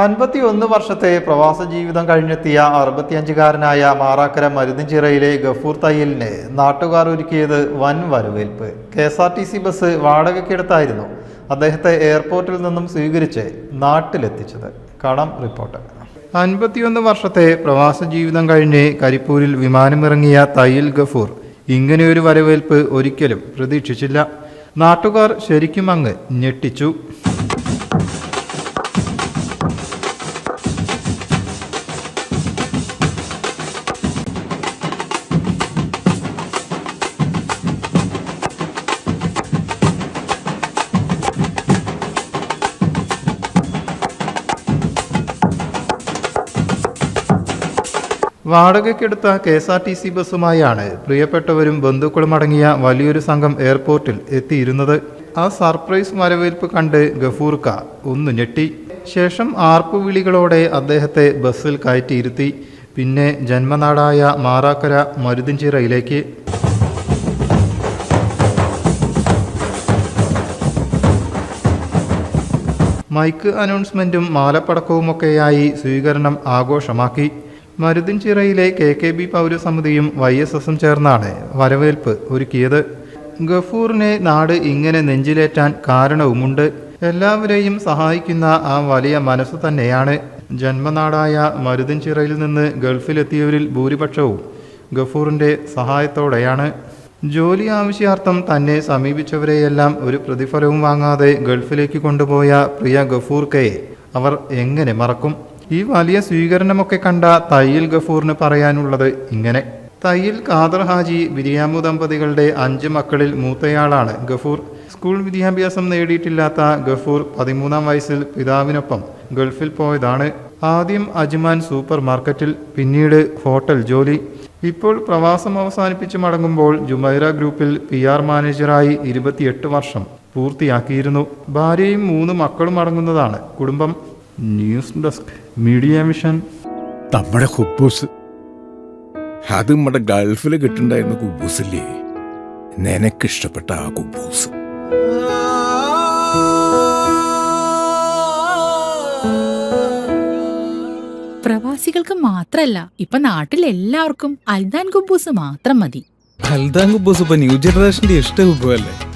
അൻപത്തി ഒന്ന് വർഷത്തെ പ്രവാസ ജീവിതം കഴിഞ്ഞെത്തിയ അറുപത്തിയഞ്ചുകാരനായ മാറാക്കര മരുതിഞ്ചിറയിലെ ഗഫൂർ തയ്യലിന് നാട്ടുകാർ ഒരുക്കിയത് വൻ വരവേൽപ്പ്. K S R T C bus വാടകയ്ക്കെടുത്തായിരുന്നു അദ്ദേഹത്തെ എയർപോർട്ടിൽ നിന്നും സ്വീകരിച്ച് നാട്ടിലെത്തിച്ചത്. കാണാം റിപ്പോർട്ട്. അൻപത്തിയൊന്ന് വർഷത്തെ പ്രവാസ ജീവിതം കഴിഞ്ഞ് കരിപ്പൂരിൽ വിമാനമിറങ്ങിയ തയ്യൽ ഗഫൂർ ഇങ്ങനെയൊരു വരവേൽപ്പ് ഒരിക്കലും പ്രതീക്ഷിച്ചില്ല. നാട്ടുകാർ ശരിക്കും അങ്ങ് ഞെട്ടിച്ചു. വാടകയ്ക്കെടുത്ത K S R T C ബസ്സുമായാണ് പ്രിയപ്പെട്ടവരും ബന്ധുക്കളും അടങ്ങിയ വലിയൊരു സംഘം എയർപോർട്ടിൽ എത്തിയിരുന്നത്. ആ സർപ്രൈസ് വരവേൽപ്പ് കണ്ട് ഗഫൂർക്ക ഒന്ന് ഞെട്ടി. ശേഷം ആർപ്പുവിളികളോടെ അദ്ദേഹത്തെ ബസ്സിൽ കയറ്റിയിരുത്തി. പിന്നെ ജന്മനാടായ മാറാക്കര മരുതിഞ്ചിറയിലേക്ക് മൈക്ക് അനൗൺസ്മെന്റും മാലപ്പടക്കവുമൊക്കെയായി സ്വീകരണം ആഘോഷമാക്കി. മരുതിൻചിറയിലെ കെ കെ ബി പൗരസമിതിയും വൈ എസ് എസും ചേർന്നാണ് വരവേൽപ്പ് ഒരുക്കിയത്. ഗഫൂറിനെ നാട് ഇങ്ങനെ നെഞ്ചിലേറ്റാൻ കാരണവുമുണ്ട്. എല്ലാവരെയും സഹായിക്കുന്ന ആ വലിയ മനസ്സ് തന്നെയാണ്. ജന്മനാടായ മരുതിൻചിറയിൽ നിന്ന് ഗൾഫിലെത്തിയവരിൽ ഭൂരിപക്ഷവും ഗഫൂറിന്റെ സഹായത്തോടെയാണ്. ജോലി ആവശ്യാർത്ഥം തന്നെ സമീപിച്ചവരെയെല്ലാം ഒരു പ്രതിഫലവും വാങ്ങാതെ ഗൾഫിലേക്ക് കൊണ്ടുപോയ പ്രിയ ഗഫൂർക്കയെ അവർ എങ്ങനെ മറക്കും? ഈ വലിയ സ്വീകരണമൊക്കെ കണ്ട തയ്യിൽ ഗഫൂറിന് പറയാനുള്ളത് ഇങ്ങനെ. തയ്യിൽ ഖാദർ ഹാജി ബിരിയാമു ദമ്പതികളുടെ അഞ്ച് മക്കളിൽ മൂത്തയാളാണ് ഗഫൂർ. സ്കൂൾ വിദ്യാഭ്യാസം നേടിയിട്ടില്ലാത്ത ഗഫൂർ പതിമൂന്നാം വയസ്സിൽ പിതാവിനൊപ്പം ഗൾഫിൽ പോയതാണ്. ആദ്യം അജ്മാൻ സൂപ്പർ മാർക്കറ്റിൽ പിന്നീട് ഹോട്ടൽ ജോലി. ഇപ്പോൾ പ്രവാസം അവസാനിപ്പിച്ച് മടങ്ങുമ്പോൾ ജുമൈറ ഗ്രൂപ്പിൽ പി ആർ മാനേജറായി ഇരുപത്തിയെട്ട് വർഷം പൂർത്തിയാക്കിയിരുന്നു. ഭാര്യയും മൂന്ന് മക്കളും അടങ്ങുന്നതാണ് കുടുംബം. News desk media mission. നമ്മുടെ കുബൂസ്. അത് നമ്മുടെ ഗൾഫിൽ കിട്ടുണ്ടായിരുന്ന കുബൂസില്ലേ? നിനക്കിഷ്ടപ്പെട്ട ആ കുബൂസ്. പ്രവാസികൾക്ക് മാത്രല്ല ഇപ്പൊ നാട്ടിൽ എല്ലാവർക്കും അൽദാൻ കുബൂസ് മാത്രം മതി. അൽദാൻ കുബൂസ് ഇപ്പൊ ന്യൂ ജനറേഷന്റെ ഇഷ്ട കുബുവല്ലേ